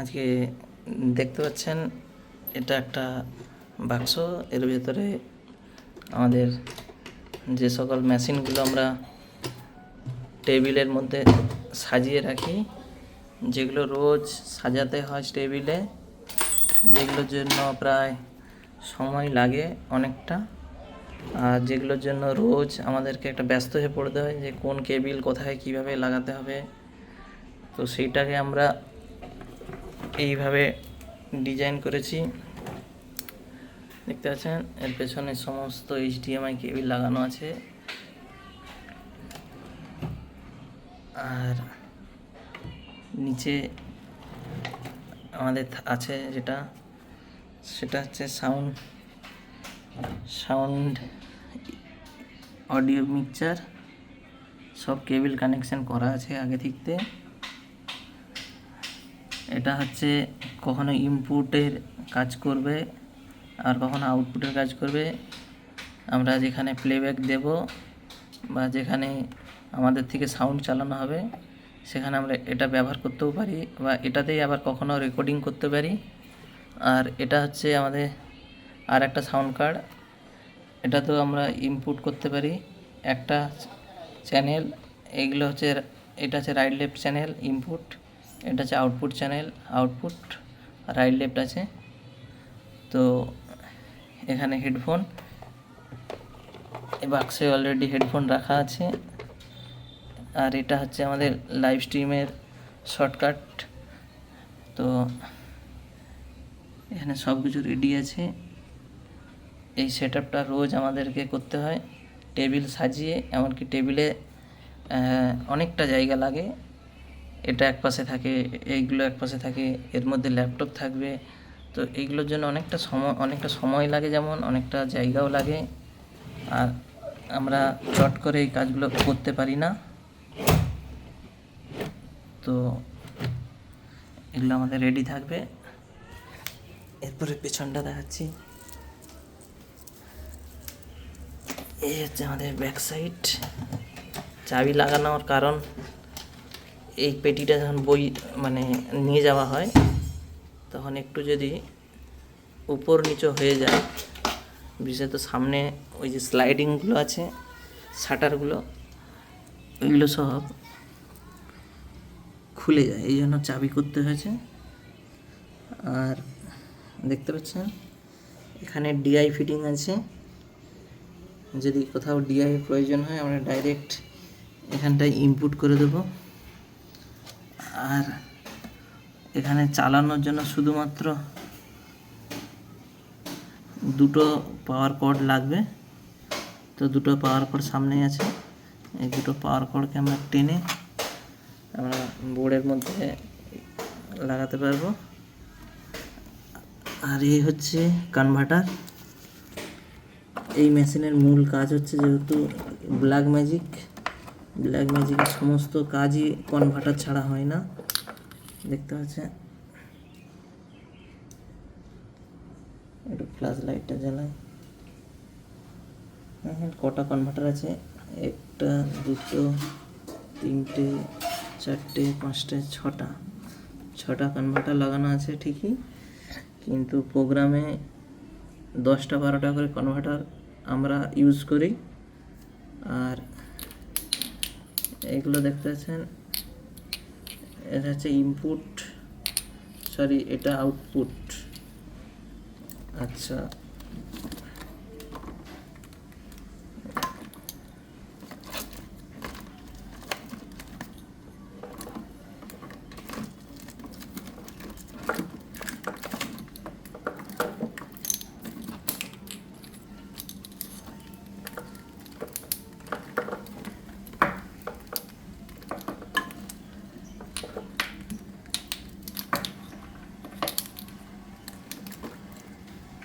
আজকে দেখতে পাচ্ছেন, এটা একটা বাক্স। এর ভেতরে আমাদের যে সকল মেশিনগুলো আমরা টেবিলের মধ্যে সাজিয়ে রাখি, যেগুলো রোজ সাজাতে হয় টেবিলে, যেগুলোর জন্য প্রায় সময় লাগে অনেকটা। আর যেগুলোর জন্য রোজ আমাদেরকে একটা ব্যস্ত হয়ে পড়তে হয় যে কোন কেবিল কোথায় কীভাবে লাগাতে হবে। তো সেইটাকে আমরা এইভাবে ডিজাইন করেছি। দেখতে পাচ্ছেন, এর পেছনে সমস্ত এইচডিএমআই কেবিল লাগানো আছে। আর নিচে আমাদের আছে যেটা, সেটা হচ্ছে সাউন্ড সাউন্ড অডিও মিক্সচার সব কেবিল কানেকশন করা আছে আগে থাকতে। এটা হচ্ছে কখনো ইনপুটের কাজ করবে আর কখনো আউটপুটের কাজ করবে। আমরা যেখানে প্লেব্যাক দেব বা যেখানে আমাদের থেকে সাউন্ড চালানো হবে, সেখানে আমরা এটা ব্যবহার করতেও পারি বা এটাতেই আবার কখনো রেকর্ডিং করতে পারি। আর এটা হচ্ছে আমাদের আর একটা সাউন্ড কার্ড এটাতেও আমরা ইনপুট করতে পারি। একটা চ্যানেল এইগুলো হচ্ছে, এটা হচ্ছে রাইট লেফট চ্যানেল ইনপুট এটা হচ্ছে output channel output right left আছে। তো এখানে হেডফোন এই বাক্সে অলরেডি হেডফোন রাখা আছে। আর এটা হচ্ছে আমাদের লাইভ স্ট্রিমের শর্টকাট তো এখানে সব কিছু রেডি আছে। এই সেট আপটা রোজ আমাদেরকে করতে হয়। টেবিল সাজিয়ে, এমনকি টেবিলে অনেকটা জায়গা লাগে। এটা এক পাশে থাকে, এইগুলো এক পাশে থাকে, এর মধ্যে ল্যাপটপ থাকবে। তো এইগুলোর জন্য অনেকটা সময় অনেকটা সময় লাগে যেমন, অনেকটা জায়গাও লাগে। আর আমরা চট করে এই কাজগুলো করতে পারি না। তো এগুলো আমাদের রেডি থাকবে। এরপরে পেছনটা দেখাচ্ছি। এই হচ্ছে আমাদের ব্যাক সাইড চাবি লাগানোর কারণ। এই পেটিটা যখন বই মানে নিয়ে যাওয়া হয়, তখন একটু যদি উপর নিচু হয়ে যায়, বিশেষত সামনে ওই যে স্লাইডিংগুলো আছে শাটারগুলো এগুলো সব খুলে যায়। এই জন্য চাবি করতে হয়েছে। আর দেখতে পাচ্ছেন, এখানে ডিআই ফিটিং আছে। যদি কোথাও ডিআই প্রয়োজন হয়, আমরা ডাইরেক্ট এখানটায় ইনপুট করে দেব। আর এখানে চালানোর জন্য শুধুমাত্র দুটো পাওয়ার কর্ড লাগবে। তো দুটো পাওয়ার কর্ড সামনেই আছে। এই দুটো পাওয়ার কর্ডকে আমরা টেনে আমরা বোর্ডের মধ্যে লাগাতে পারব। আর এই হচ্ছে কনভার্টার এই মেশিনের মূল কাজ হচ্ছে যেহেতু ব্ল্যাক ম্যাজিক ব্ল্যাক ম্যাজিকের সমস্ত কাজই কনভার্টার ছাড়া হয় না। দেখতে পাচ্ছেন? একটু ফ্ল্যাশ লাইটটা জ্বালাই। হ্যাঁ কটা কনভার্টার আছে? একটা, দুটো, তিনটে, চারটে, পাঁচটা, ছটা। ছটা কনভার্টার লাগানো আছে ঠিকই, কিন্তু প্রোগ্রামে দশটা বারোটা করে কনভার্টার আমরা ইউজ করি। আর এগুলো দেখতে পাচ্ছেন এটা হচ্ছে ইনপুট সরি এটা আউটপুট আচ্ছা।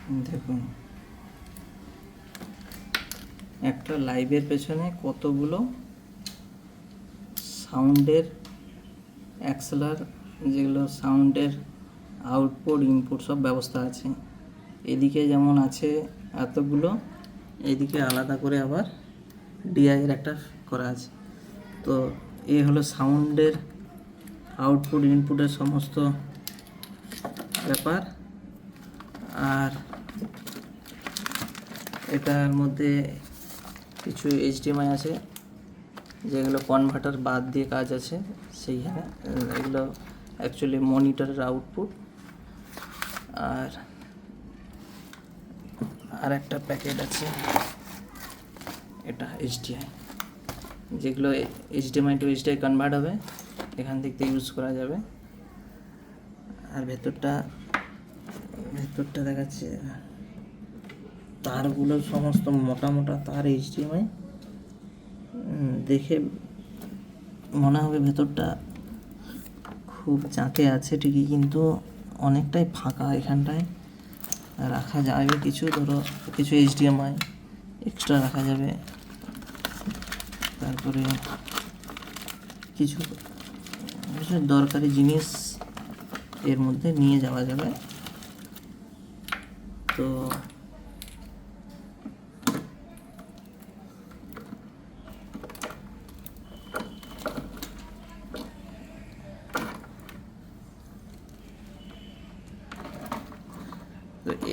দেখুন। একটা লাইভের পেছনে কতগুলো সাউন্ডের অ্যাক্সেলার, যেগুলো সাউন্ডের আউটপুট, ইনপুট সব ব্যবস্থা আছে। এদিকে যেমন আছে এতগুলো, এদিকে আলাদা করে আবার ডিআইয়ের একটা করা আছে। তো এ হলো সাউন্ডের আউটপুট, ইনপুটের সমস্ত ব্যাপার। আর এটার মধ্যে কিছু এইচডিএমআই আছে, যেগুলো কনভার্টার বাদ দিয়ে কাজ আছে, সেইখানে, এগুলো অ্যাকচুয়ালি মনিটরের আউটপুট আর আর একটা প্যাকেট আছে, এটা এইচডিআই যেগুলো এইচডিএমআই টু এইচডিআই কনভার্ট হবে, এখান থেকে ইউজ করা যাবে। আর ভেতরটা ভেতরটা দেখাচ্ছে। তারগুলো সমস্ত মোটা মোটা তার এইচডিএমআই দেখে মনে হবে ভেতরটা খুব চাঁকে আছে ঠিকই, কিন্তু অনেকটাই ফাঁকা এখানটায়। রাখা যাবে কিছু, ধরো কিছু এইচডিএমআই এক্সট্রা রাখা যাবে। তারপরে কিছু কিছু দরকারি জিনিস এর মধ্যে নিয়ে যাওয়া যাবে। তো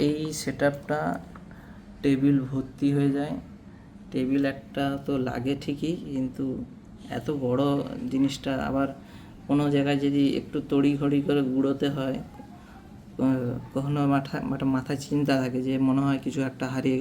এই সেট টেবিল ভর্তি হয়ে যায়। টেবিল একটা তো লাগে ঠিকই, কিন্তু এত বড় জিনিসটা আবার কোনো জায়গায় যদি একটু তড়িঘড়ি করে গুঁড়োতে হয় কখনো মাথা মাথা মাথায় চিন্তা থাকে যে মনে হয় কিছু একটা হারিয়ে